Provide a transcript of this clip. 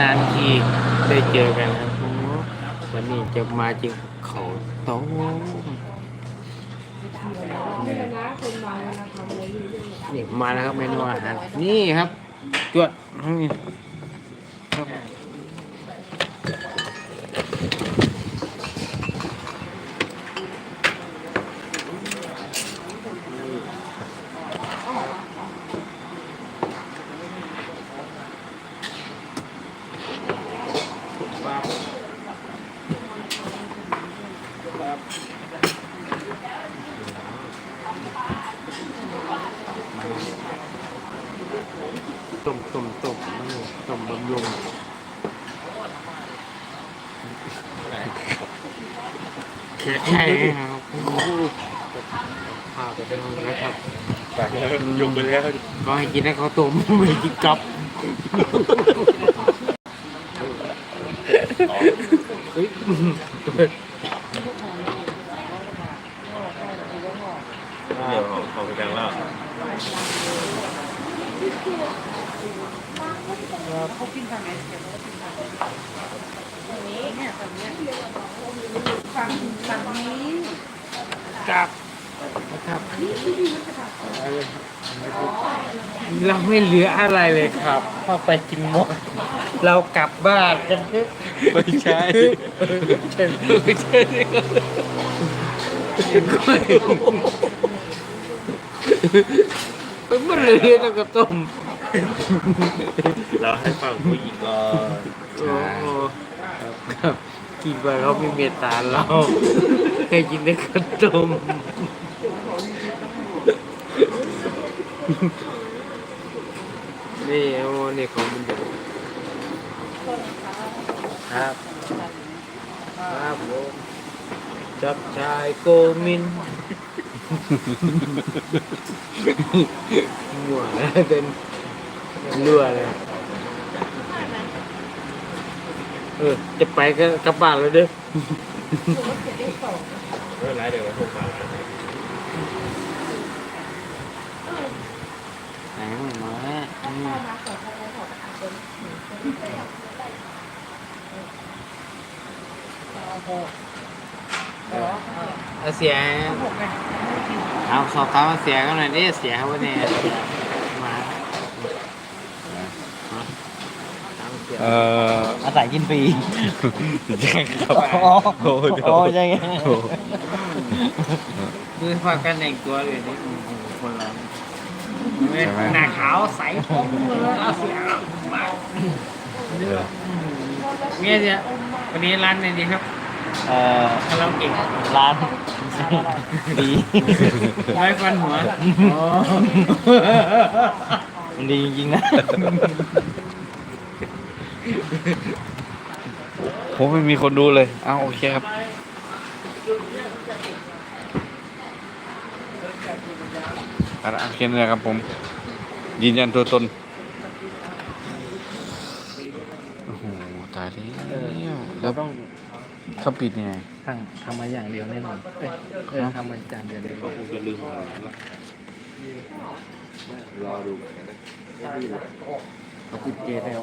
นานๆทีได้เจอกันครับวันนี้จะมาจริงเขาโตนี่มาแล้วครับเมนูอาหารนี่ครับจวดนี่ ครับต้มต้มต้มต้มบำรุงใช่ครับข้าวไปเป็นแล้วครับไปแล้วยุงไปแล้วก็ให้กินให้เขาต้มไม่กินกับเฮ้ ยเดี๋ยวออกไปกันแล้วฝั่งฝั่งนี้กับนะครับเราไม่เหลืออะไรเลยครับพอไปกินหมด เรากลับบ้านกันเถอะไม่ใช่ใช่ไม่ใช่ก็ไม่เลยแล้วก็ต้มเราให้ฟังผู้หญิงก่อนโอ้โหครับกินไปเขาไม่เมตตาเราแค่กินได้ข้าวต้มนี่โอ้นี่ของมันอยู่ ครับ ครับผมจับชายโกมินมั่วแล้วเป็นรั่วเลยเออ จะไปก็กลับบ้านแล้วเด้อเรื่อไรเดี๋ยวพวกมาไหนมันมาอืม เอาเสียเอาสอบถามว่าเสียกันหน่อยนี่เสียเขาเนี่ยมาเอ่ออาศัยกินฟรีใช่ครับอ๋อโอ้เดี๋ยวอ๋อใช่ไงโอ้ดูสภาพการแต่งตัวเลยนี่คนเราหน้าขาวใสผมเลยเอาเสียมาเนี่ยเนี่ยวันนี้ร้านไหนดีครับ เอ่อคาราโอเกะร้าน ดีไว้ฟันหัวอ๋อมันดีจริงๆนะ ผมไม่มีคนดูเลยอ้าวโอเคครับ อะโอเคนะครับผม ยืนยันตัวตน โอ้โห ตายแล้วแล้วต้อง เขาปิดยังไงทางทำมาอย่างเดียวแน่นอนเอ้ยเออทำมาจานเดียวเลยคงจะลืมรอดูเขาปิดเกตแล้ว